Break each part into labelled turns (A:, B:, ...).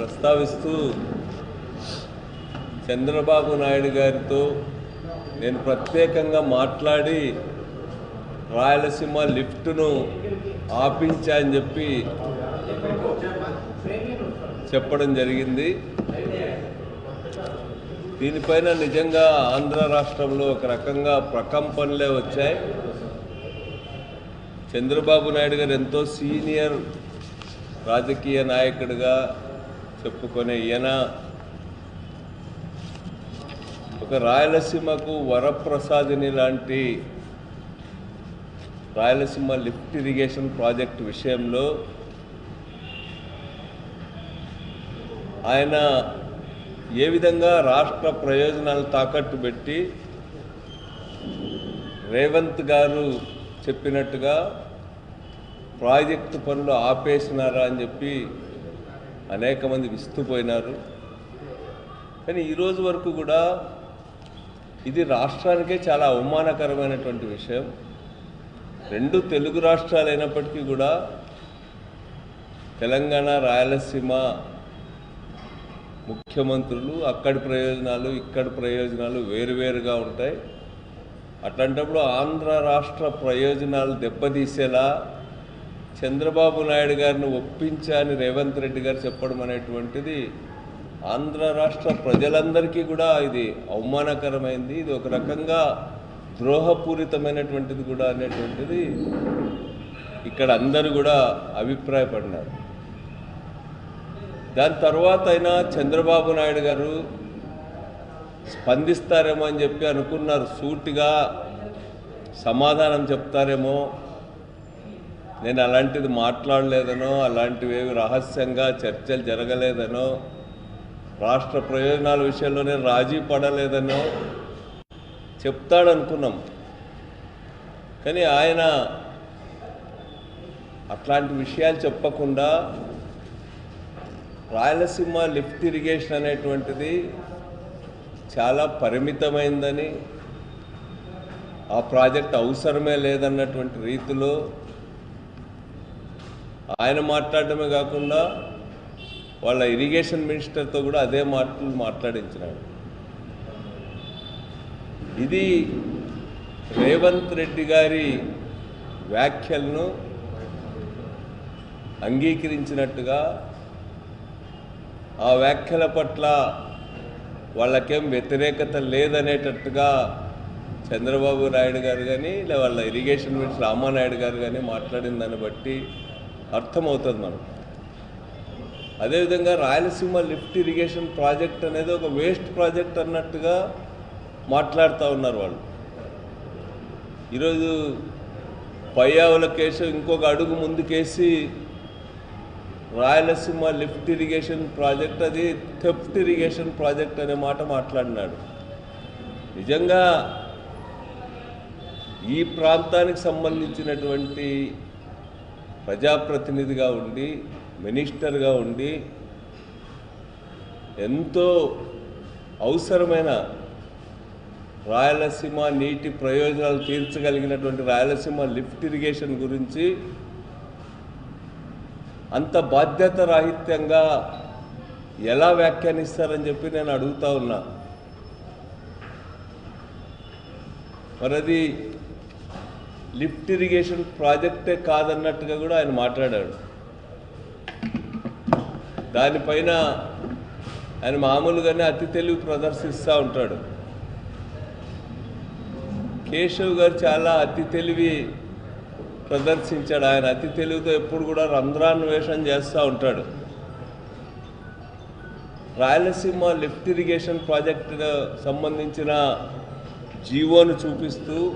A: ప్రస్తావిస్తూ చంద్రబాబు నాయుడు గారితో నేను ప్రత్యేకంగా మాట్లాడి రాయలసీమ లిఫ్ట్ను ఆపించా అని చెప్పి చెప్పడం జరిగింది. దీనిపైన నిజంగా ఆంధ్ర రాష్ట్రంలో ఒక రకంగా ప్రకంపనలే వచ్చాయి. చంద్రబాబు నాయుడు గారు ఎంతో సీనియర్ రాజకీయ నాయకుడిగా చెప్పుకునే ఈయన. ఒక రాయలసీమకు వరప్రసాదిని లాంటి రాయలసీమ లిఫ్ట్ ఇరిగేషన్ ప్రాజెక్ట్ విషయంలో ఆయన ఏ విధంగా రాష్ట్ర ప్రయోజనాలు తాకట్టు పెట్టి రేవంత్ గారు చెప్పినట్టుగా ప్రాజెక్టు పనులు ఆపేసినారా అని చెప్పి అనేక మంది విస్తుపోయినారు. కానీ ఈరోజు వరకు కూడా ఇది రాష్ట్రానికే చాలా అవమానకరమైనటువంటి విషయం. రెండు తెలుగు రాష్ట్రాలు అయినప్పటికీ కూడా తెలంగాణ రాయలసీమ ముఖ్యమంత్రులు అక్కడి ప్రయోజనాలు ఇక్కడి ప్రయోజనాలు వేరువేరుగా ఉంటాయి. అట్లాంటప్పుడు ఆంధ్ర రాష్ట్ర ప్రయోజనాలు దెబ్బతీసేలా చంద్రబాబు నాయుడు గారిని ఒప్పించని రేవంత్ రెడ్డి గారు చెప్పడం అనేటువంటిది ఆంధ్ర రాష్ట్ర ప్రజలందరికీ కూడా ఇది అవమానకరమైంది. ఇది ఒక రకంగా ద్రోహపూరితమైనటువంటిది కూడా అనేటువంటిది ఇక్కడ అందరూ కూడా అభిప్రాయపడినారు. దాని తర్వాత అయినా చంద్రబాబు నాయుడు గారు స్పందిస్తారేమో అని చెప్పి అనుకున్నారు. సూటిగా సమాధానం చెప్తారేమో నేను అలాంటిది మాట్లాడలేదనో అలాంటివేవి రహస్యంగా చర్చలు జరగలేదనో రాష్ట్ర ప్రయోజనాల విషయంలో నేను రాజీ పడలేదనో చెప్తాడనుకున్నాం. కానీ ఆయన అట్లాంటి విషయాలు చెప్పకుండా రాయలసీమ లిఫ్ట్ ఇరిగేషన్ అనేటువంటిది చాలా పరిమితమైందని ఆ ప్రాజెక్ట్ అవసరమే లేదన్నటువంటి రీతిలో ఆయన మాట్లాడటమే కాకుండా వాళ్ళ ఇరిగేషన్ మినిస్టర్తో కూడా అదే మాటలు మాట్లాడించినాడు. ఇది రేవంత్ రెడ్డి గారి వ్యాఖ్యలను అంగీకరించినట్టుగా ఆ వ్యాఖ్యల పట్ల వాళ్ళకేం వ్యతిరేకత లేదనేటట్టుగా చంద్రబాబు నాయుడు గారు కానీ లేదా వాళ్ళ ఇరిగేషన్ మినిస్టర్ రామానాయుడు గారు కానీ మాట్లాడిన దాన్ని బట్టి అర్థమవుతుంది మనకు. అదేవిధంగా రాయలసీమ లిఫ్ట్ ఇరిగేషన్ ప్రాజెక్ట్ అనేది ఒక వేస్ట్ ప్రాజెక్ట్ అన్నట్టుగా మాట్లాడుతూ ఉన్నారు వాళ్ళు. ఈరోజు పయ్యావుల కేసు ఇంకొక అడుగు ముందుకేసి రాయలసీమ లిఫ్ట్ ఇరిగేషన్ ప్రాజెక్ట్ అది థెఫ్ట్ ఇరిగేషన్ ప్రాజెక్ట్ అనే మాట మాట్లాడినాడు. నిజంగా ఈ ప్రాంతానికి సంబంధించినటువంటి ప్రజాప్రతినిధిగా ఉండి మినిస్టర్గా ఉండి ఎంతో అవసరమైన రాయలసీమ నీటి ప్రయోజనాలు తీర్చగలిగినటువంటి రాయలసీమ లిఫ్ట్ ఇరిగేషన్ గురించి అంత బాధ్యత రాహిత్యంగా ఎలా వ్యాఖ్యానిస్తారని చెప్పి నేను అడుగుతా ఉన్నా. మరి అది లిఫ్ట్ ఇరిగేషన్ ప్రాజెక్టే కాదన్నట్టుగా కూడా ఆయన మాట్లాడాడు. దానిపైన ఆయన మామూలుగానే అతి తెలివి ప్రదర్శిస్తూ ఉంటాడు. కేశవ్ గారు చాలా అతి తెలివి ప్రదర్శించాడు. ఆయన అతి తెలివితో ఎప్పుడు కూడా రంధ్రాన్వేషణ చేస్తూ ఉంటాడు. రాయలసీమ లిఫ్ట్ ఇరిగేషన్ ప్రాజెక్టు సంబంధించిన జీవోను చూపిస్తూ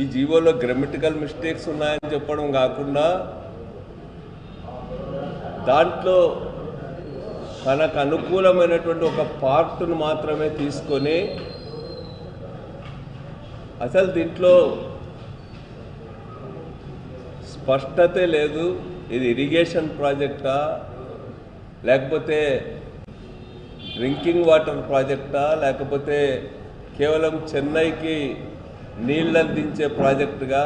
A: ఈ జీవోలో గ్రామటికల్ మిస్టేక్స్ ఉన్నాయని చెప్పడం కాకుండా దాంట్లో తనకు అనుకూలమైనటువంటి ఒక పార్ట్ను మాత్రమే తీసుకొని అసలు దీంట్లో స్పష్టతే లేదు. ఇది ఇరిగేషన్ ప్రాజెక్టా లేకపోతే డ్రింకింగ్ వాటర్ ప్రాజెక్టా లేకపోతే కేవలం చెన్నైకి నీళ్ళందించే ప్రాజెక్టుగా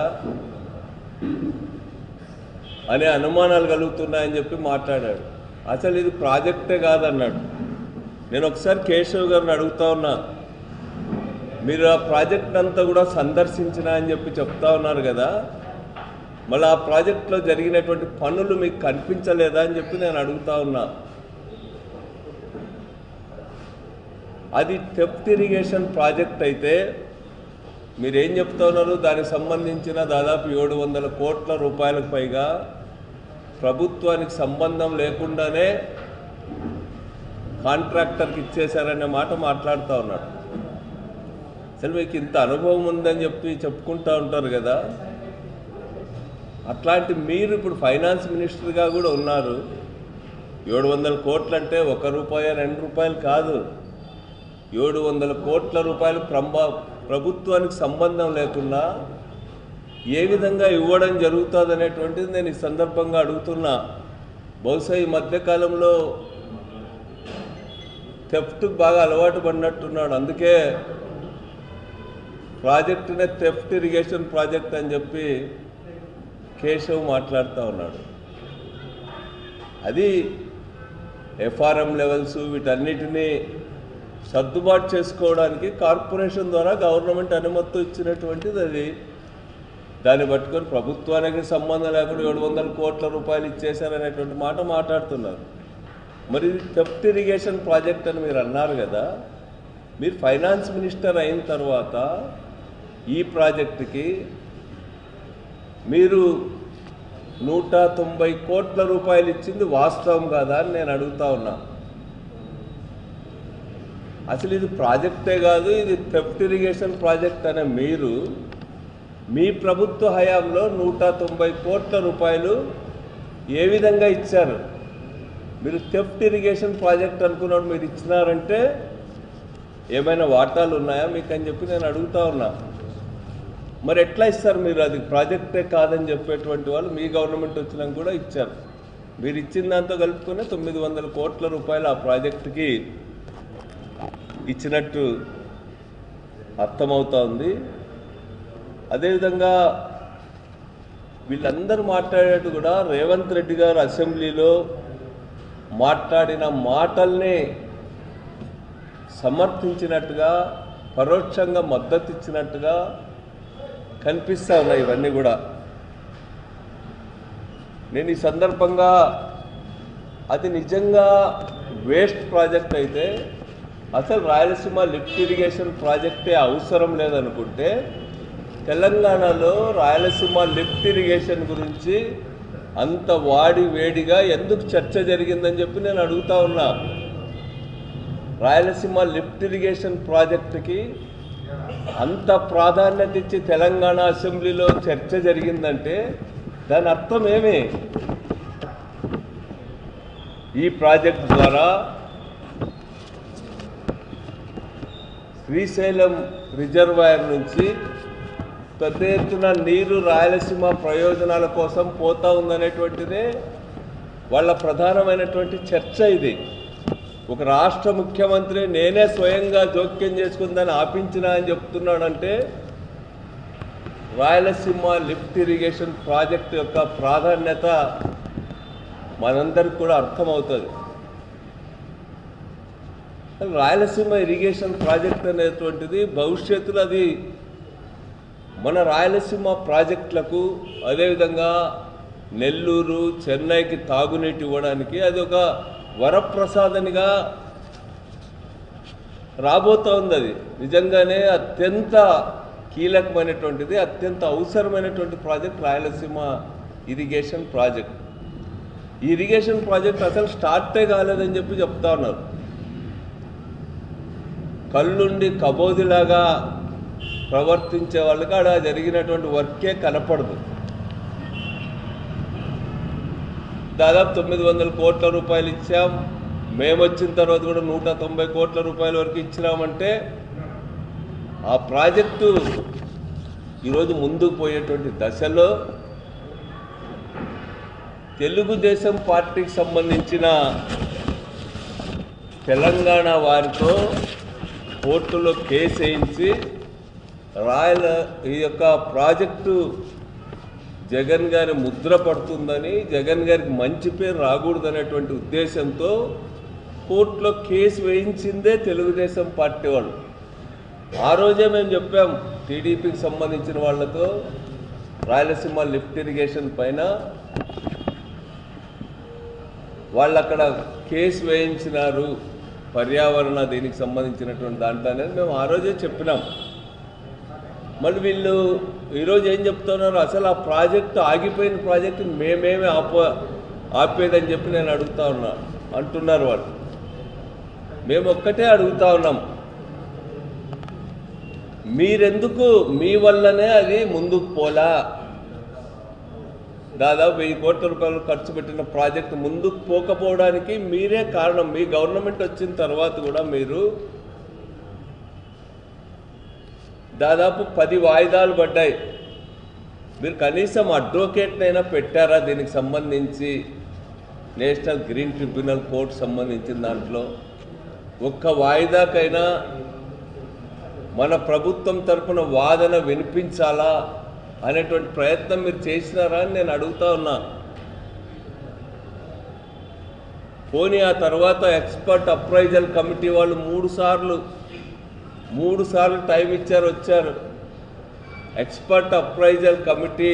A: అనే అనుమానాలు కలుగుతున్నాయని చెప్పి మాట్లాడాడు. అసలు ఇది ప్రాజెక్టే కాదన్నాడు. నేను ఒకసారి కేశవ్ గారిని అడుగుతా ఉన్నా మీరు ఆ ప్రాజెక్ట్ అంతా కూడా సందర్శించిన అని చెప్పి చెప్తా ఉన్నారు కదా మళ్ళీ ఆ ప్రాజెక్ట్లో జరిగినటువంటి పనులు మీకు కనిపించలేదా అని చెప్పి నేను అడుగుతా ఉన్నా. అది టెప్త్ ఇరిగేషన్ ప్రాజెక్ట్ అయితే మీరేం చెప్తున్నారు? దానికి సంబంధించిన దాదాపు ఏడు వందల కోట్ల రూపాయలకు పైగా ప్రభుత్వానికి సంబంధం లేకుండానే కాంట్రాక్టర్కి ఇచ్చేశారనే మాట మాట్లాడుతూ ఉన్నాడు. అసలు మీకు ఇంత అనుభవం ఉందని చెప్పి చెప్పుకుంటూ ఉంటారు కదా? అట్లాంటి మీరు ఇప్పుడు ఫైనాన్స్ మినిస్టర్గా కూడా ఉన్నారు. ఏడు వందల కోట్లు అంటే ఒక రూపాయి రెండు రూపాయలు కాదు. ఏడు వందల కోట్ల రూపాయలు ప్రభ ప్రభుత్వానికి సంబంధం లేకుండా ఏ విధంగా ఇవ్వడం జరుగుతుంది అనేటువంటిది నేను ఈ సందర్భంగా అడుగుతున్నా. బహుశా ఈ మధ్యకాలంలో థెఫ్ట్ బాగా అలవాటు పడినట్టున్నాడు. అందుకే ప్రాజెక్టునే థెఫ్ట్ ఇరిగేషన్ ప్రాజెక్ట్ అని చెప్పి కేశవ్ మాట్లాడుతూ ఉన్నాడు. అది ఎఫ్ఆర్ఎం లెవెల్స్ వీటన్నిటినీ సర్దుబాటు చేసుకోవడానికి కార్పొరేషన్ ద్వారా గవర్నమెంట్ అనుమతి ఇచ్చినటువంటిది అది. దాన్ని పట్టుకొని ప్రభుత్వానికి సంబంధం లేకుండా ఏడు వందల కోట్ల రూపాయలు ఇచ్చేశారనేటువంటి మాట మాట్లాడుతున్నారు. మరి ఇది ఇరిగేషన్ ప్రాజెక్ట్ అని మీరు అన్నారు కదా. మీరు ఫైనాన్స్ మినిస్టర్ అయిన తర్వాత ఈ ప్రాజెక్టుకి మీరు నూట తొంభై కోట్ల రూపాయలు ఇచ్చింది వాస్తవం కాదా అని నేను అడుగుతా ఉన్నా. అసలు ఇది ప్రాజెక్టే కాదు ఇది థెఫ్ట్ ఇరిగేషన్ ప్రాజెక్ట్ అనే మీరు మీ ప్రభుత్వ హయాంలో నూట తొంభై కోట్ల రూపాయలు ఏ విధంగా ఇచ్చారు? మీరు థెఫ్ట్ ఇరిగేషన్ ప్రాజెక్ట్ అనుకున్నాడు మీరు ఇచ్చినారంటే ఏమైనా వాటాలు ఉన్నాయా? మీకు అని చెప్పి నేను అడుగుతా ఉన్నా. మరి ఎట్లా ఇస్తారు మీరు? అది ప్రాజెక్టే కాదని చెప్పేటువంటి వాళ్ళు మీ గవర్నమెంట్ వచ్చినాక కూడా ఇచ్చారు. మీరు ఇచ్చిన దాంతో కలుపుకునే తొమ్మిది వందల కోట్ల రూపాయలు ఆ ప్రాజెక్టుకి ఇచ్చినట్టు అర్థమవుతా ఉంది. అదేవిధంగా వీళ్ళందరూ మాట్లాడేట్టు కూడా రేవంత్ రెడ్డి గారు అసెంబ్లీలో మాట్లాడిన మాటల్ని సమర్థించినట్టుగా పరోక్షంగా మద్దతు ఇచ్చినట్టుగా కనిపిస్తూ ఉన్నాయి ఇవన్నీ కూడా. నేను ఈ సందర్భంగా అది నిజంగా వేస్ట్ ప్రాజెక్ట్ అయితే అసలు రాయలసీమ లిఫ్ట్ ఇరిగేషన్ ప్రాజెక్టే అవసరం లేదనుకుంటే తెలంగాణలో రాయలసీమ లిఫ్ట్ ఇరిగేషన్ గురించి అంత వాడి వేడిగా ఎందుకు చర్చ జరిగిందని చెప్పి నేను అడుగుతా ఉన్నా. రాయలసీమ లిఫ్ట్ ఇరిగేషన్ ప్రాజెక్టుకి అంత ప్రాధాన్యత ఇచ్చి తెలంగాణ అసెంబ్లీలో చర్చ జరిగిందంటే దాని అర్థం ఏమి? ఈ ప్రాజెక్ట్ ద్వారా శ్రీశైలం రిజర్వాయర్ నుంచి పెద్ద ఎత్తున నీరు రాయలసీమ ప్రయోజనాల కోసం పోతా ఉందనేటువంటిదే వాళ్ళ ప్రధానమైనటువంటి చర్చ ఇది. ఒక రాష్ట్ర ముఖ్యమంత్రి నేనే స్వయంగా జోక్యం చేసుకుందని ఆపించిన అని చెప్తున్నాడంటే రాయలసీమ లిఫ్ట్ ఇరిగేషన్ ప్రాజెక్ట్ యొక్క ప్రాధాన్యత మనందరికి కూడా అర్థమవుతుంది. రాయలసీమ ఇరిగేషన్ ప్రాజెక్ట్ అనేటువంటిది భవిష్యత్తులో అది మన రాయలసీమ ప్రాజెక్టులకు అదేవిధంగా నెల్లూరు చెన్నైకి తాగునీటి ఇవ్వడానికి అది ఒక వరప్రసాదనిగా రాబోతూ ఉంది అది. నిజంగానే అత్యంత కీలకమైనటువంటిది అత్యంత అవసరమైనటువంటి ప్రాజెక్ట్ రాయలసీమ ఇరిగేషన్ ప్రాజెక్ట్. ఈ ఇరిగేషన్ ప్రాజెక్ట్ అసలు స్టార్టే కాలేదని చెప్పి చెప్తా ఉన్నారు. కళ్ళుండి కబోదిలాగా ప్రవర్తించే వాళ్ళకి ఆడ జరిగినటువంటి వర్కే కనపడదు. దాదాపు తొమ్మిది వందల కోట్ల రూపాయలు ఇచ్చాం. మేము వచ్చిన తర్వాత కూడా నూట తొంభై కోట్ల రూపాయల వరకు ఇచ్చినామంటే ఆ ప్రాజెక్టు ఈరోజు ముందుకు పోయేటువంటి దశలో తెలుగుదేశం పార్టీకి సంబంధించిన తెలంగాణ వారితో కోర్టులో కేసు వేయించి రాయల ఈ యొక్క ప్రాజెక్టు జగన్ గారి ముద్ర పడుతుందని జగన్ గారికి మంచి పేరు రాకూడదనేటువంటి ఉద్దేశంతో కోర్టులో కేసు వేయించిందే తెలుగుదేశం పార్టీ వాళ్ళు. ఆ రోజే మేము చెప్పాం టీడీపీకి సంబంధించిన వాళ్ళతో రాయలసీమ లిఫ్ట్ ఇరిగేషన్ పైన వాళ్ళు అక్కడ కేసు వేయించినారు. పర్యావరణ దీనికి సంబంధించినటువంటి దాంట్లో అనేది మేము ఆ రోజే చెప్పినాం. మళ్ళీ వీళ్ళు ఈరోజు ఏం చెప్తున్నారు? అసలు ఆ ప్రాజెక్టు ఆగిపోయిన ప్రాజెక్టు మేమేమి ఆప ఆపేదని చెప్పి నేను అడుగుతా ఉన్నా. అంటున్నారు వాళ్ళు. మేము ఒక్కటే అడుగుతా ఉన్నాం. మీరెందుకు మీ వల్లనే అది ముందుకు పోలా? దాదాపు వెయ్యి కోట్ల రూపాయలు ఖర్చు పెట్టిన ప్రాజెక్టు ముందుకు పోకపోవడానికి మీరే కారణం. మీ గవర్నమెంట్ వచ్చిన తర్వాత కూడా మీరు దాదాపు పది వాయిదాలు పడ్డాయి. మీరు కనీసం అడ్వకేట్నైనా పెట్టారా? దీనికి సంబంధించి నేషనల్ గ్రీన్ ట్రిబ్యునల్ కోర్టు సంబంధించిన దాంట్లో ఒక్క వాయిదాకైనా మన ప్రభుత్వం తరఫున వాదన వినిపించాలా? అనేటువంటి ప్రయత్నం మీరు చేసినారా అని నేను అడుగుతా ఉన్నా. పోనీ ఆ తర్వాత ఎక్స్పర్ట్ అప్రైజల్ కమిటీ వాళ్ళు మూడు సార్లు మూడు సార్లు టైం ఇచ్చారు వచ్చారు. ఎక్స్పర్ట్ అప్రైజల్ కమిటీ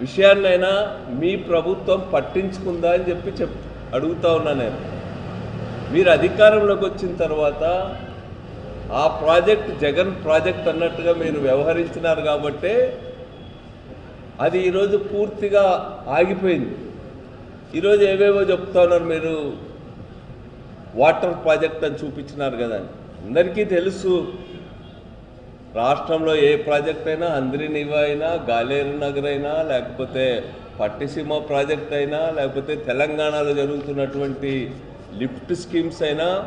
A: విషయాన్నైనా మీ ప్రభుత్వం పట్టించుకుందా అని చెప్పి చెప్ అడుగుతా ఉన్నా నేను. మీరు అధికారంలోకి వచ్చిన తర్వాత ఆ ప్రాజెక్ట్ జగన్ ప్రాజెక్ట్ అన్నట్టుగా మీరు వ్యవహరించినారు కాబట్టే అది ఈరోజు పూర్తిగా ఆగిపోయింది. ఈరోజు ఏవేవో చెప్తున్నారు మీరు వాటర్ ప్రాజెక్ట్ అని చూపించినారు కదా. అని అందరికీ తెలుసు. రాష్ట్రంలో ఏ ప్రాజెక్ట్ అయినా అంద్రినివ అయినా గాలేరు నగర్ అయినా లేకపోతే పట్టిసీమ ప్రాజెక్ట్ అయినా లేకపోతే తెలంగాణలో జరుగుతున్నటువంటి లిఫ్ట్ స్కీమ్స్ అయినా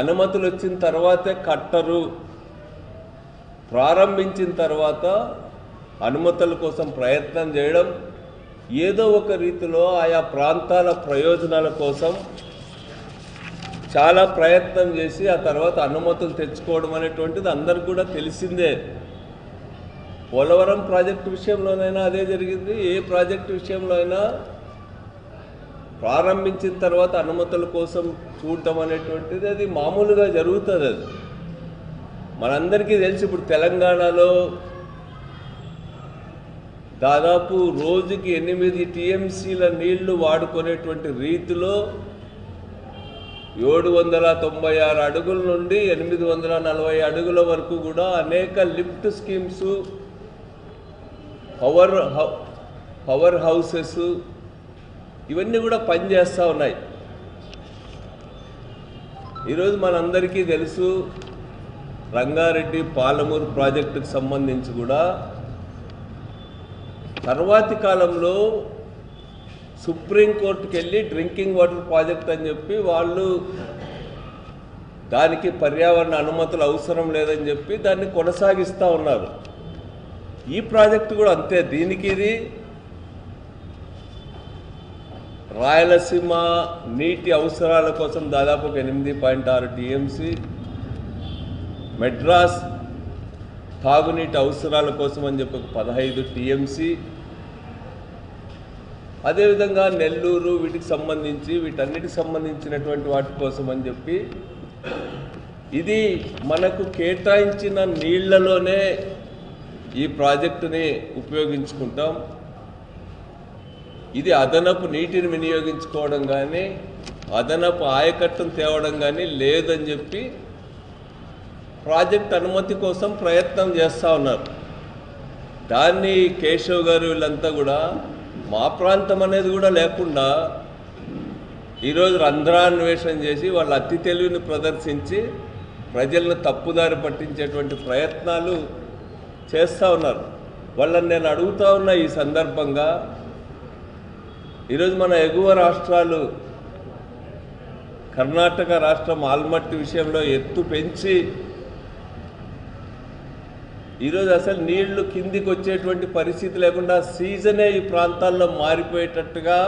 A: అనుమతులు వచ్చిన తర్వాతే కట్టరు. ప్రారంభించిన తర్వాత అనుమతుల కోసం ప్రయత్నం చేయడం ఏదో ఒక రీతిలో ఆయా ప్రాంతాల ప్రయోజనాల కోసం చాలా ప్రయత్నం చేసి ఆ తర్వాత అనుమతులు తెచ్చుకోవడం అనేటువంటిది అందరికి కూడా తెలిసిందే. పోలవరం ప్రాజెక్టు విషయంలోనైనా అదే జరిగింది. ఏ ప్రాజెక్టు విషయంలో అయినా ప్రారంభించిన తర్వాత అనుమతుల కోసం చూడటం అనేటువంటిది అది మామూలుగా జరుగుతుంది అది. మనందరికీ తెలిసి ఇప్పుడు తెలంగాణలో దాదాపు రోజుకి ఎనిమిది టీఎంసీల నీళ్ళు వాడుకునేటువంటి రీతిలో ఏడు వందల తొంభై ఆరు అడుగుల నుండి ఎనిమిది వందల నలభై అడుగుల వరకు కూడా అనేక lift schemes power how power houses ఇవన్నీ కూడా పనిచేస్తూ ఉన్నాయి. ఈరోజు మనందరికీ తెలుసు రంగారెడ్డి పాలమూరు ప్రాజెక్టుకు సంబంధించి కూడా తర్వాతి కాలంలో సుప్రీంకోర్టుకి వెళ్ళి డ్రింకింగ్ వాటర్ ప్రాజెక్ట్ అని చెప్పి వాళ్ళు దానికి పర్యావరణ అనుమతులు అవసరం లేదని చెప్పి దాన్ని కొనసాగిస్తూ ఉన్నారు. ఈ ప్రాజెక్టు కూడా అంతే దీనికి ఇది రాయలసీమ నీటి అవసరాల కోసం దాదాపు ఒక ఎనిమిది పాయింట్ ఆరు టీఎంసీ మెడ్రాస్ తాగునీటి అవసరాల కోసం అని చెప్పి ఒక పదహైదు టీఎంసీ. అదేవిధంగా నెల్లూరు వీటికి సంబంధించి వీటన్నిటికి సంబంధించినటువంటి వాటి కోసం అని చెప్పి ఇది మనకు కేటాయించిన నీళ్ళలోనే ఈ ప్రాజెక్టుని ఉపయోగించుకుంటాం. ఇది అదనపు నీటిని వినియోగించుకోవడం కానీ అదనపు ఆయకట్టును తేవడం కానీ లేదని చెప్పి ప్రాజెక్ట్ అనుమతి కోసం ప్రయత్నం చేస్తూ ఉన్నారు. దాన్ని కేశవ్ గారు వీళ్ళంతా కూడా మా ప్రాంతం అనేది కూడా లేకుండా ఈరోజు రంధ్రాన్వేషణ చేసి వాళ్ళ అతి తెలివిని ప్రదర్శించి ప్రజలను తప్పుదారి పట్టించేటువంటి ప్రయత్నాలు చేస్తూ ఉన్నారు. వాళ్ళని నేను అడుగుతా ఉన్నా ఈ సందర్భంగా ఈరోజు మన ఎగువ రాష్ట్రాలు కర్ణాటక రాష్ట్రం ఆల్మట్టి విషయంలో ఎత్తు పెంచి ఈరోజు అసలు నీళ్ళు కిందికి వచ్చేటువంటి పరిస్థితి లేకుండా సీజనే ఈ ప్రాంతాల్లో మారిపోయేటట్టుగా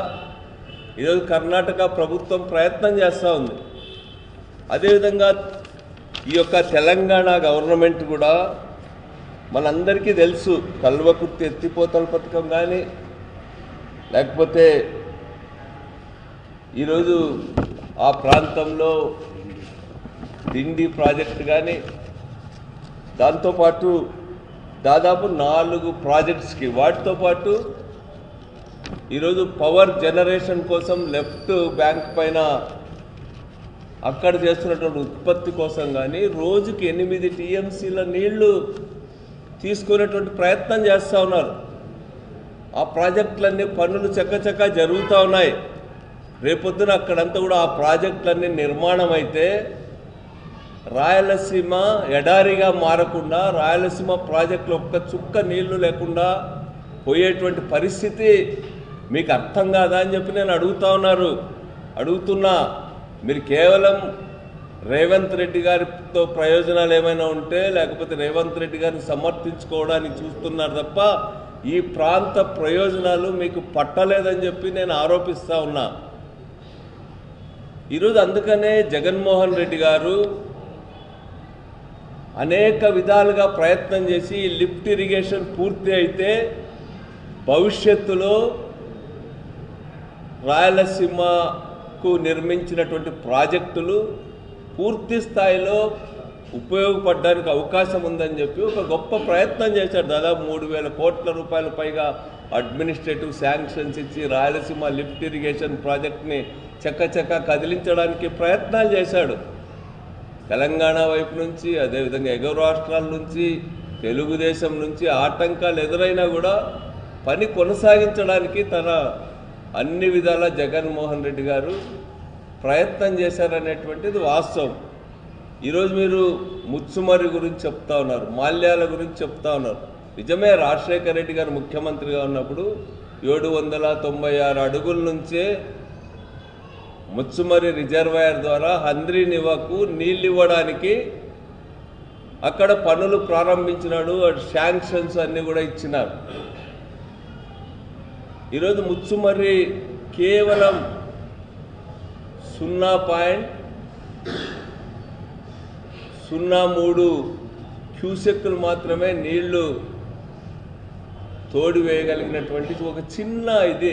A: ఈరోజు కర్ణాటక ప్రభుత్వం ప్రయత్నం చేస్తూ ఉంది. అదేవిధంగా ఈ యొక్క తెలంగాణ గవర్నమెంట్ కూడా మనందరికీ తెలుసు కల్వకుర్తి ఎత్తిపోతల పథకం కానీ లేకపోతే ఈరోజు ఆ ప్రాంతంలో తిండి ప్రాజెక్ట్ కానీ దాంతోపాటు దాదాపు నాలుగు ప్రాజెక్ట్స్కి వాటితో పాటు ఈరోజు పవర్ జనరేషన్ కోసం లెఫ్ట్ బ్యాంక్ పైన అక్కడ చేస్తున్నటువంటి ఉత్పత్తి కోసం కానీ రోజుకి ఎనిమిది టీఎంసీల నీళ్ళు తీసుకునేటువంటి ప్రయత్నం చేస్తూ ఉన్నారు. ఆ ప్రాజెక్టులన్నీ పనులు చక్కచక్క జరుగుతూ ఉన్నాయి. రేపొద్దున అక్కడంతా కూడా ఆ ప్రాజెక్టులన్నీ నిర్మాణం అయితే రాయలసీమ ఎడారిగా మారకుండా రాయలసీమ ప్రాజెక్టులో ఒక్క చుక్క నీళ్ళు లేకుండా పోయేటువంటి పరిస్థితి మీకు అర్థం కాదా అని చెప్పి నేను అడుగుతా ఉన్నారు. అడుగుతున్నా మీరు కేవలం రేవంత్ రెడ్డి గారితో ప్రయోజనాలు ఏమైనా ఉంటే లేకపోతే రేవంత్ రెడ్డి గారిని సమర్థించుకోవడానికి చూస్తున్నారు తప్ప ఈ ప్రాంత ప్రయోజనాలు మీకు పట్టలేదని చెప్పి నేను ఆరోపిస్తా ఉన్నా. ఈరోజు అందుకనే జగన్మోహన్ రెడ్డి గారు అనేక విధాలుగా ప్రయత్నం చేసి ఈ లిఫ్ట్ ఇరిగేషన్ పూర్తి అయితే భవిష్యత్తులో రాయలసీమకు నిర్మించినటువంటి ప్రాజెక్టులు పూర్తి స్థాయిలో ఉపయోగపడడానికి అవకాశం ఉందని చెప్పి ఒక గొప్ప ప్రయత్నం చేశాడు. దాదాపు మూడు వేల కోట్ల రూపాయల పైగా అడ్మినిస్ట్రేటివ్ శాంక్షన్స్ ఇచ్చి రాయలసీమ లిఫ్ట్ ఇరిగేషన్ ప్రాజెక్ట్ని చక్కచక్క కదిలించడానికి ప్రయత్నాలు చేశాడు. తెలంగాణ వైపు నుంచి అదేవిధంగా ఎగువ రాష్ట్రాల నుంచి తెలుగుదేశం నుంచి ఆటంకాలు ఎదురైనా కూడా పని కొనసాగించడానికి తన అన్ని విధాల జగన్మోహన్ రెడ్డి గారు ప్రయత్నం చేశారనేటువంటిది వాస్తవం. ఈరోజు మీరు ముచ్చుమర్రి గురించి చెప్తా ఉన్నారు మాల్యాల గురించి చెప్తా ఉన్నారు. నిజమే రాజశేఖర రెడ్డి గారు ముఖ్యమంత్రిగా ఉన్నప్పుడు ఏడు వందల తొంభై ఆరు అడుగుల నుంచే ముచ్చుమరి రిజర్వాయర్ ద్వారా హంద్రీ నివకు నీళ్ళు ఇవ్వడానికి అక్కడ పనులు ప్రారంభించినాడు శాంక్షన్స్ అన్నీ కూడా ఇచ్చినారు. ఈరోజు ముచ్చుమర్రి కేవలం సున్నా పాయింట్ సున్నా మూడు క్యూసెక్కులు మాత్రమే నీళ్ళు తోడి వేయగలిగినటువంటి ఒక చిన్న ఇది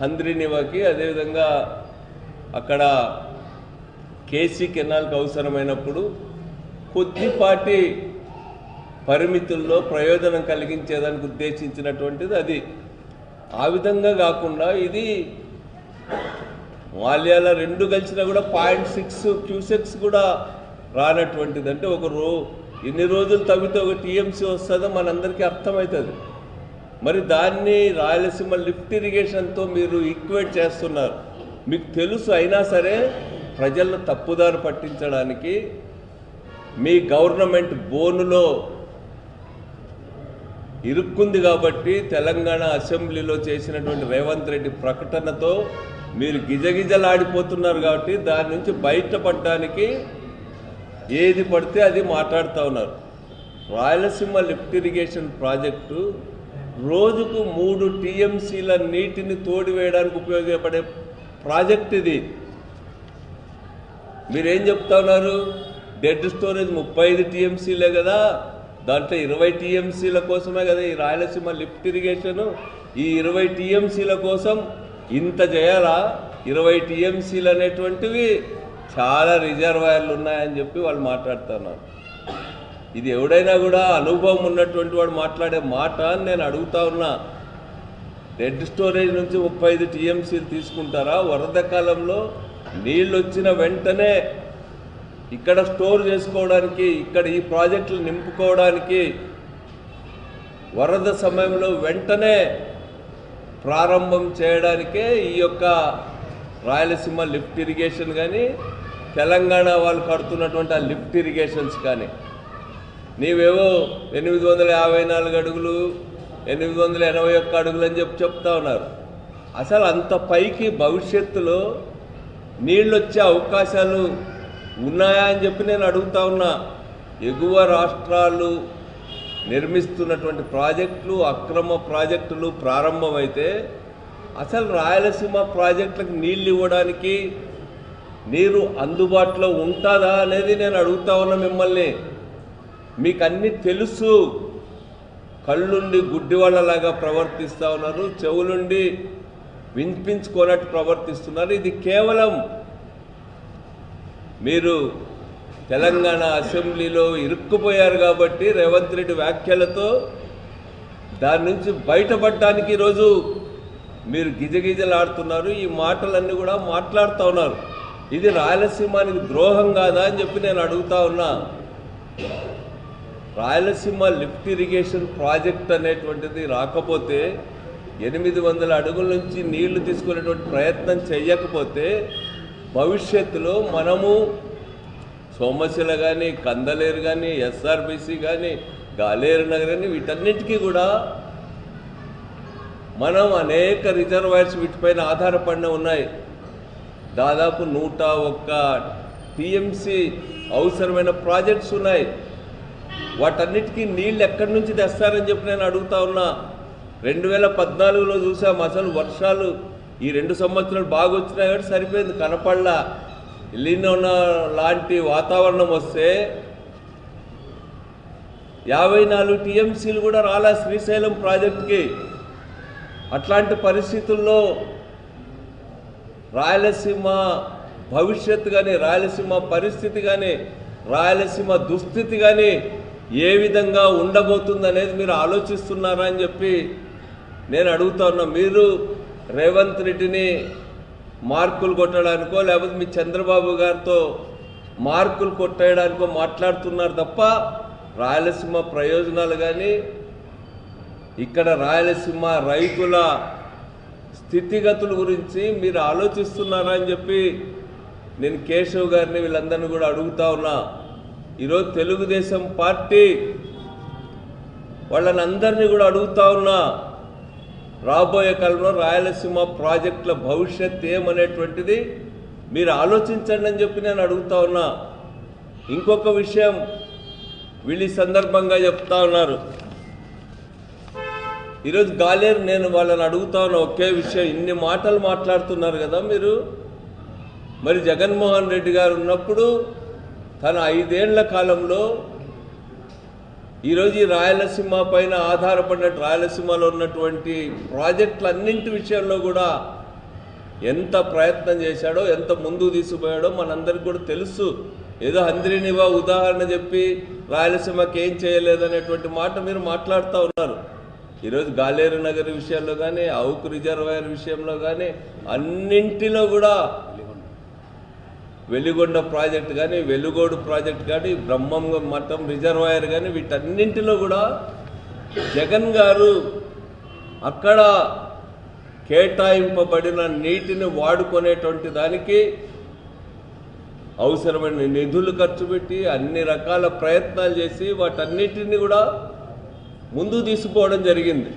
A: హంద్రినివాకి. అదేవిధంగా అక్కడ కేసీ కెనాల్కి అవసరమైనప్పుడు కొద్దిపాటి పరిమితుల్లో ప్రయోజనం కలిగించేదానికి ఉద్దేశించినటువంటిది అది. ఆ విధంగా కాకుండా ఇది మాల్యాల రెండు కలిసినా కూడా పాయింట్ సిక్స్ క్యూసెక్స్ కూడా రానటువంటిది అంటే ఒక రో ఎన్ని రోజులు తవ్వితే ఒక టీఎంసీ వస్తుందో మనందరికీ అర్థమవుతుంది. మరి దాన్ని రాయలసీమ లిఫ్ట్ ఇరిగేషన్తో మీరు ఈక్వేట్ చేస్తున్నారు. మీకు తెలుసు అయినా సరే ప్రజలను తప్పుదారి పట్టించడానికి మీ గవర్నమెంట్ బోనులో ఇరుక్కుంది కాబట్టి తెలంగాణ అసెంబ్లీలో చేసినటువంటి రేవంత్ రెడ్డి ప్రకటనతో మీరు గిజగిజలాడిపోతున్నారు కాబట్టి దాని నుంచి బయటపడడానికి ఏది పడితే అది మాట్లాడుతూ ఉన్నారు. రాయలసీమ లిఫ్ట్ ఇరిగేషన్ ప్రాజెక్టు రోజుకు మూడు టీఎంసీల నీటిని తోడివేయడానికి ఉపయోగపడే ప్రాజెక్ట్ ఇది. మీరేం చెప్తా ఉన్నారు? డెడ్ స్టోరేజ్ ముప్పై ఐదు టీఎంసీలే కదా. దాంట్లో ఇరవై టీఎంసీల కోసమే కదా ఈ రాయలసీమ లిఫ్ట్ ఇరిగేషన్. ఈ ఇరవై టీఎంసీల కోసం ఇంత చేయాలా? ఇరవై టీఎంసీలు అనేటువంటివి చాలా రిజర్వాయర్లు ఉన్నాయని చెప్పి వాళ్ళు మాట్లాడుతున్నారు. ఇది ఎవడైనా కూడా అనుభవం ఉన్నటువంటి వాడు మాట్లాడే మాట అని నేను అడుగుతా ఉన్నా. రెడ్ స్టోరేజ్ నుంచి ముప్పై ఐదు టీఎంసీలు తీసుకుంటారా? వరద కాలంలో నీళ్ళు వచ్చిన వెంటనే ఇక్కడ స్టోర్ చేసుకోవడానికి ఇక్కడ ఈ ప్రాజెక్టులు నింపుకోవడానికి వరద సమయంలో వెంటనే ప్రారంభం చేయడానికే ఈ యొక్క రాయలసీమ లిఫ్ట్ ఇరిగేషన్ కానీ తెలంగాణ వాళ్ళు కడుతున్నటువంటి ఆ లిఫ్ట్ ఇరిగేషన్స్ కానీ నీవేవో ఎనిమిది వందల యాభై నాలుగు అడుగులు ఎనిమిది వందల ఎనభై ఒక్క అడుగులు అని చెప్పి చెప్తా ఉన్నారు. అసలు అంత పైకి భవిష్యత్తులో నీళ్ళు వచ్చే అవకాశాలు ఉన్నాయా అని చెప్పి నేను అడుగుతా ఉన్నా. ఎగువ రాష్ట్రాలు నిర్మిస్తున్నటువంటి ప్రాజెక్టులు అక్రమ ప్రాజెక్టులు ప్రారంభమైతే అసలు రాయలసీమ ప్రాజెక్టులకు నీళ్ళు ఇవ్వడానికి నీరు అందుబాటులో ఉంటుందా అనేది నేను అడుగుతా ఉన్నా మిమ్మల్ని. మీకు అన్నీ తెలుసు. కళ్ళుండి గుడ్డివాళ్ళలాగా ప్రవర్తిస్తూ ఉన్నారు చెవులుండి వినిపించుకోనట్టు ప్రవర్తిస్తున్నారు. ఇది కేవలం మీరు తెలంగాణ అసెంబ్లీలో ఇరుక్కుపోయారు కాబట్టి రేవంత్ రెడ్డి వ్యాఖ్యలతో దాని నుంచి బయటపడడానికి ఈరోజు మీరు గిజగిజలాడుతున్నారు. ఈ మాటలన్నీ కూడా మాట్లాడుతూ ఉన్నారు. ఇది రాయలసీమానికి ద్రోహం కాదా అని చెప్పి నేను అడుగుతా ఉన్నా. రాయలసీమ లిఫ్ట్ ఇరిగేషన్ ప్రాజెక్ట్ అనేటువంటిది రాకపోతే ఎనిమిది వందల అడుగుల నుంచి నీళ్ళు తీసుకునేటువంటి ప్రయత్నం చేయకపోతే భవిష్యత్తులో మనము సోమశిల కానీ కందలేరు కానీ ఎస్ఆర్బిసి కానీ గాలేరు నగర్ కానీ వీటన్నిటికీ కూడా మనం అనేక రిజర్వాయర్స్ వీటిపైన ఆధారపడిన ఉన్నాయి. దాదాపు నూట ఒక్క టీఎంసీ అవసరమైన ప్రాజెక్ట్స్ ఉన్నాయి. వాటన్నిటికీ నీళ్ళు ఎక్కడి నుంచి తెస్తారని చెప్పి నేను అడుగుతా ఉన్నా. రెండు వేల పద్నాలుగులో చూసాం అసలు వర్షాలు ఈ రెండు సంవత్సరాలు బాగా వచ్చినాయి కాబట్టి సరిపోయింది కనపడలా. ఎల్లినోన లాంటి వాతావరణం వస్తే యాభై నాలుగు టీఎంసీలు కూడా రాలా శ్రీశైలం ప్రాజెక్టుకి. అట్లాంటి పరిస్థితుల్లో రాయలసీమ భవిష్యత్తు కానీ రాయలసీమ పరిస్థితి కానీ రాయలసీమ దుస్థితి కానీ ఏ విధంగా ఉండబోతుంది అనేది మీరు ఆలోచిస్తున్నారా అని చెప్పి నేను అడుగుతా ఉన్నా. మీరు రేవంత్ రెడ్డిని మార్కులు కొట్టడానికో లేకపోతే మీ చంద్రబాబు గారితో మార్కులు కొట్టేయడానికో మాట్లాడుతున్నారు తప్ప రాయలసీమ ప్రయోజనాలు కానీ ఇక్కడ రాయలసీమ రైతుల స్థితిగతుల గురించి మీరు ఆలోచిస్తున్నారా అని చెప్పి నేను కేశవ్ గారిని వీళ్ళందరినీ కూడా అడుగుతా ఉన్నా. ఈరోజు తెలుగుదేశం పార్టీ వాళ్ళని అందరినీ కూడా అడుగుతా ఉన్నా. రాబోయే కాలంలో రాయలసీమ ప్రాజెక్టుల భవిష్యత్ ఏమనేటువంటిది మీరు ఆలోచించండి అని చెప్పి నేను అడుగుతా ఉన్నా. ఇంకొక విషయం వీళ్ళు సందర్భంగా చెప్తా ఉన్నారు. ఈరోజు గాలేరు నేను వాళ్ళని అడుగుతా ఒకే విషయం ఇన్ని మాటలు మాట్లాడుతున్నారు కదా మీరు? మరి జగన్మోహన్ రెడ్డి గారు ఉన్నప్పుడు తన ఐదేళ్ళ కాలంలో ఈరోజు ఈ రాయలసీమ పైన ఆధారపడిన రాయలసీమలో ఉన్నటువంటి ప్రాజెక్టులన్నింటి విషయంలో కూడా ఎంత ప్రయత్నం చేశాడో ఎంత ముందుకు తీసుకుపోయాడో మనందరికి కూడా తెలుసు. ఏదో హంద్రినివా ఉదాహరణ చెప్పి రాయలసీమకి ఏం చేయలేదనేటువంటి మాట మీరు మాట్లాడుతూ ఉన్నారు. ఈరోజు గాలేరు నగర్ విషయంలో కానీ అవుకు రిజర్వాయర్ విషయంలో కానీ అన్నింటిలో కూడా వెలుగొండ ప్రాజెక్ట్ కానీ వెలుగోడు ప్రాజెక్ట్ కానీ బ్రహ్మం మఠం రిజర్వాయర్ కానీ వీటన్నింటిలో కూడా జగన్ గారు అక్కడ కేటాయింపబడిన నీటిని వాడుకునేటువంటి దానికి అవసరమైన నిధులు ఖర్చు పెట్టి అన్ని రకాల ప్రయత్నాలు చేసి వాటన్నిటిని కూడా ముందు తీసుకుపోవడం జరిగింది.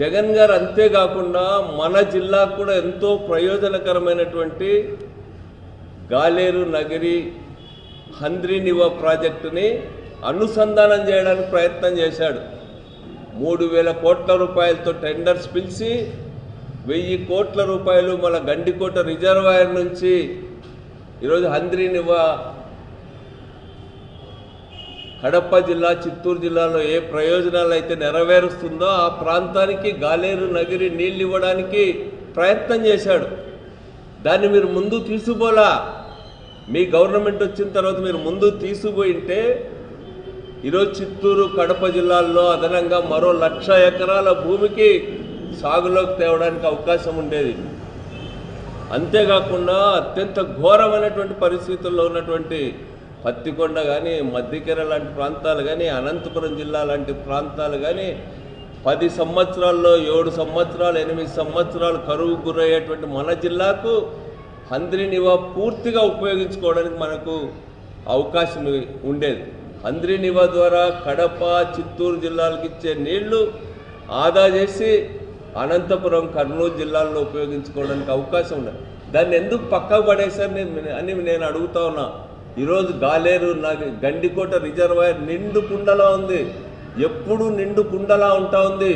A: జగన్ గారు అంతేకాకుండా మన జిల్లాకు కూడా ఎంతో ప్రయోజనకరమైనటువంటి గాలేరు నగరి హంద్రీనివ ప్రాజెక్టుని అనుసంధానం చేయడానికి ప్రయత్నం చేశాడు. మూడు వేల కోట్ల రూపాయలతో టెండర్స్ పిలిచి వెయ్యి కోట్ల రూపాయలు మన గండికోట రిజర్వాయర్ నుంచి ఈరోజు హంద్రీనివ కడప జిల్లా చిత్తూరు జిల్లాలో ఏ ప్రయోజనాలు అయితే నెరవేరుస్తుందో ఆ ప్రాంతానికి గాలేరు నగిరి నీళ్ళు ఇవ్వడానికి ప్రయత్నం చేశాడు. దాన్ని మీరు ముందు తీసుకుపోలా. మీ గవర్నమెంట్ వచ్చిన తర్వాత మీరు ముందు తీసుకుపోయింటే ఈరోజు చిత్తూరు కడప జిల్లాల్లో అదనంగా మరో లక్ష ఎకరాల భూమికి సాగులోకి తేవడానికి అవకాశం ఉండేది. అంతేకాకుండా అత్యంత ఘోరమైనటువంటి పరిస్థితుల్లో ఉన్నటువంటి పత్తికొండ కానీ మధ్యకెర లాంటి ప్రాంతాలు కానీ అనంతపురం జిల్లా లాంటి ప్రాంతాలు కానీ పది సంవత్సరాల్లో ఏడు సంవత్సరాలు ఎనిమిది సంవత్సరాలు కరువు గురయ్యేటువంటి మన జిల్లాకు హంద్రీనివా పూర్తిగా ఉపయోగించుకోవడానికి మనకు అవకాశం ఉండేది. హంద్రీనివా ద్వారా కడప చిత్తూరు జిల్లాలకు ఇచ్చే నీళ్ళు ఆదా చేసి అనంతపురం కర్నూలు జిల్లాల్లో ఉపయోగించుకోవడానికి అవకాశం ఉండదు. దాన్ని ఎందుకు పక్కకు పడేశారు నేను- అని నేను అడుగుతా ఉన్నా. ఈరోజు గాలేరు నాకు గండికోట రిజర్వాయర్ నిండు కుండలా ఉంది. ఎప్పుడు నిండు కుండలా ఉంటా ఉంది.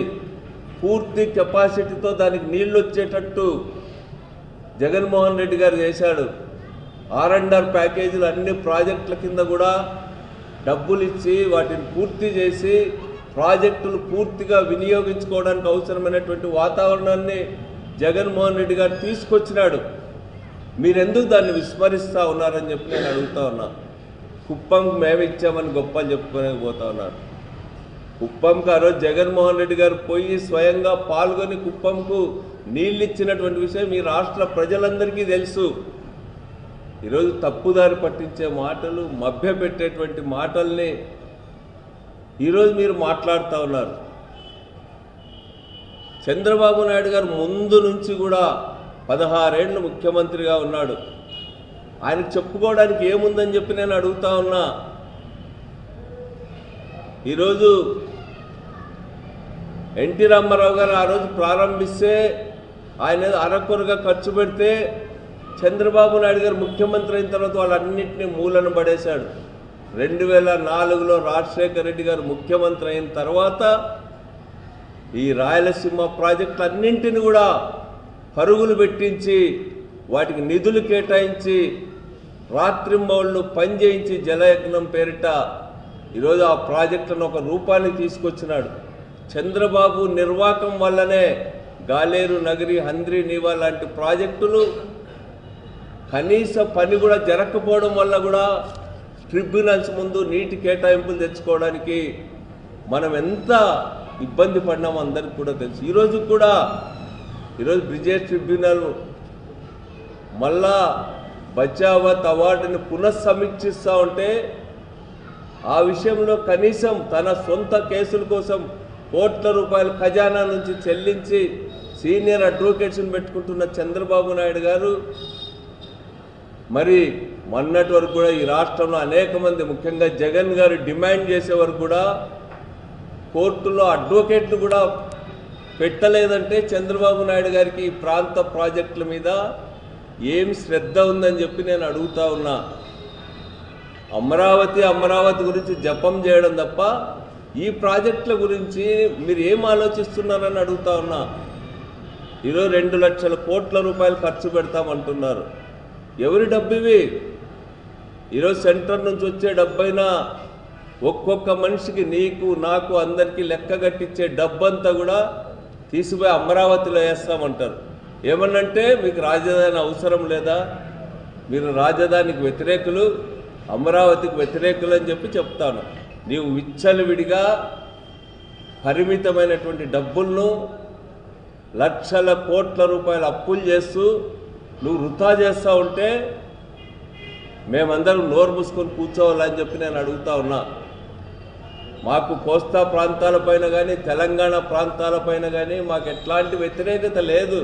A: పూర్తి కెపాసిటీతో దానికి నీళ్ళు వచ్చేటట్టు జగన్మోహన్ రెడ్డి గారు చేశాడు. ఆర్ అండ్ ఆర్ ప్యాకేజీలు అన్ని ప్రాజెక్టుల కింద కూడా డబ్బులు ఇచ్చి వాటిని పూర్తి చేసి ప్రాజెక్టులు పూర్తిగా వినియోగించుకోవడానికి అవసరమైనటువంటి వాతావరణాన్ని జగన్మోహన్ రెడ్డి గారు తీసుకొచ్చినాడు. మీరెందుకు దాన్ని విస్మరిస్తూ ఉన్నారని చెప్పి నేను అడుగుతా ఉన్నా. కుప్పంకు మేమిచ్చామని గొప్ప గొప్పలు చెప్పుకునే పోతా ఉన్నారు. కుప్పంకు ఆ రోజు జగన్మోహన్ రెడ్డి గారు పోయి స్వయంగా పాల్గొని కుప్పంకు నీళ్ళు ఇచ్చినటువంటి విషయం ఈ రాష్ట్ర ప్రజలందరికీ తెలుసు. ఈరోజు తప్పుదారి పట్టించే మాటలు మభ్యపెట్టేటువంటి మాటల్ని ఈరోజు మీరు మాట్లాడుతూ ఉన్నారు. చంద్రబాబు నాయుడు గారు ముందు నుంచి కూడా పదహారేళ్ళు ముఖ్యమంత్రిగా ఉన్నాడు. ఆయనకు చెప్పుకోవడానికి ఏముందని చెప్పి నేను అడుగుతా ఉన్నా. ఈరోజు ఎన్టీ రామారావు గారు ఆ రోజు ప్రారంభిస్తే ఆయన అరకొరగా ఖర్చు పెడితే చంద్రబాబు నాయుడు గారు ముఖ్యమంత్రి అయిన తర్వాత వాళ్ళన్నింటినీ మూలను పడేశాడు. రెండు వేల నాలుగులో రాజశేఖర రెడ్డి గారు ముఖ్యమంత్రి అయిన తర్వాత ఈ రాయలసీమ ప్రాజెక్టులు అన్నింటిని కూడా పరుగులు పెట్టించి వాటికి నిధులు కేటాయించి రాత్రింబౌళ్ళు పనిచేయించి జలయజ్ఞం పేరిట ఈరోజు ఆ ప్రాజెక్టును ఒక రూపాన్ని తీసుకొచ్చినాడు. చంద్రబాబు నిర్వాకం వల్లనే గాలేరు నగరి హంద్రి నీవా లాంటి ప్రాజెక్టులు కనీస పని కూడా జరగకపోవడం వల్ల కూడా ట్రిబ్యునల్స్ ముందు నీటి కేటాయింపులు తెచ్చుకోవడానికి మనం ఎంత ఇబ్బంది పడినామో అందరికి కూడా తెలుసు. ఈరోజు కూడా ఈరోజు బ్రిజేష్ ట్రిబ్యునల్ మళ్ళా బచావత్ అవార్డుని పునఃసమీక్షిస్తూ ఉంటే ఆ విషయంలో కనీసం తన సొంత కేసుల కోసం కోట్ల రూపాయల ఖజానా నుంచి చెల్లించి సీనియర్ అడ్వకేట్స్ని పెట్టుకుంటున్న చంద్రబాబు నాయుడు గారు మరి మొన్నటి వరకు కూడా ఈ రాష్ట్రంలో అనేక మంది ముఖ్యంగా జగన్ గారు డిమాండ్ చేసే వరకు కూడా కోర్టులో అడ్వకేట్లు కూడా పెట్టలేదంటే చంద్రబాబు నాయుడు గారికి ఈ ప్రాంత ప్రాజెక్టుల మీద ఏం శ్రద్ధ ఉందని చెప్పి నేను అడుగుతా ఉన్నా. అమరావతి అమరావతి గురించి జపం చేయడం తప్ప ఈ ప్రాజెక్టుల గురించి మీరు ఏం ఆలోచిస్తున్నారని అడుగుతా ఉన్నా. ఈరోజు రెండు లక్షల కోట్ల రూపాయలు ఖర్చు పెడతామంటున్నారు. ఎవరి డబ్బు ఇవి ఈరోజు సెంటర్ నుంచి వచ్చే డబ్బైనా ఒక్కొక్క మనిషికి నీకు నాకు అందరికీ లెక్క కట్టించే డబ్బంతా కూడా తీసిపోయి అమరావతిలో వేస్తామంటారు. ఏమనంటే మీకు రాజధాని అవసరం లేదా? మీరు రాజధానికి వ్యతిరేకులు అమరావతికి వ్యతిరేకులు అని చెప్పి చెప్తాను. నీవు విచ్చలవిడిగా పరిమితమైనటువంటి డబ్బులను లక్షల కోట్ల రూపాయల అప్పులు చేస్తూ నువ్వు వృధా చేస్తూ ఉంటే మేమందరం నోరు మూసుకొని కూర్చోవాలని చెప్పి నేను అడుగుతా ఉన్నా. మాకు కోస్తా ప్రాంతాలపైన కానీ తెలంగాణ ప్రాంతాలపైన కానీ మాకు ఎట్లాంటి వ్యతిరేకత లేదు.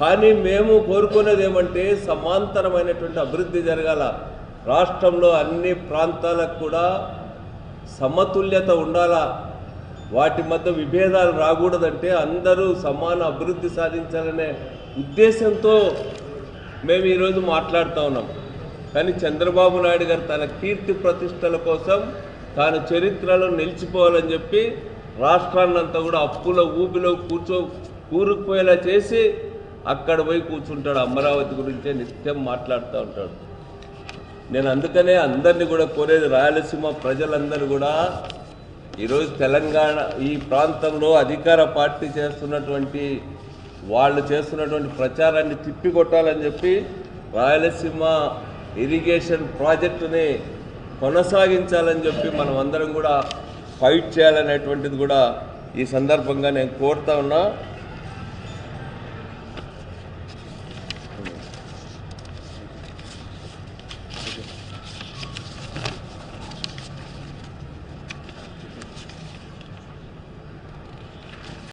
A: కానీ మేము కోరుకునేది ఏమంటే సమాంతరమైనటువంటి అభివృద్ధి జరగాల. రాష్ట్రంలో అన్ని ప్రాంతాలకు కూడా సమతుల్యత ఉండాలా. వాటి మధ్య విభేదాలు రాకూడదంటే అందరూ సమాన అభివృద్ధి సాధించాలనే ఉద్దేశంతో మేము ఈరోజు మాట్లాడుతూ ఉన్నాం. కానీ చంద్రబాబు నాయుడు గారు తన కీర్తి ప్రతిష్టల కోసం తాను చరిత్రలో నిలిచిపోవాలని చెప్పి రాష్ట్రాన్నంతా కూడా అప్పుల ఊబిలో కూర్చో కూరుకుపోయేలా చేసి అక్కడ పోయి కూర్చుంటాడు అమరావతి గురించే నిత్యం మాట్లాడుతూ ఉంటాడు. నేను అందుకనే అందరినీ కూడా కోరేది రాయలసీమ ప్రజలందరూ కూడా ఈరోజు తెలంగాణ ఈ ప్రాంతంలో అధికార పార్టీ చేస్తున్నటువంటి వాళ్ళు చేస్తున్నటువంటి ప్రచారాన్ని తిప్పికొట్టాలని చెప్పి రాయలసీమ ఇరిగేషన్ ప్రాజెక్టుని కొనసాగించాలని చెప్పి మనం అందరం కూడా ఫైట్ చేయాలనేటువంటిది కూడా ఈ సందర్భంగా నేను కోరుతా ఉన్నా.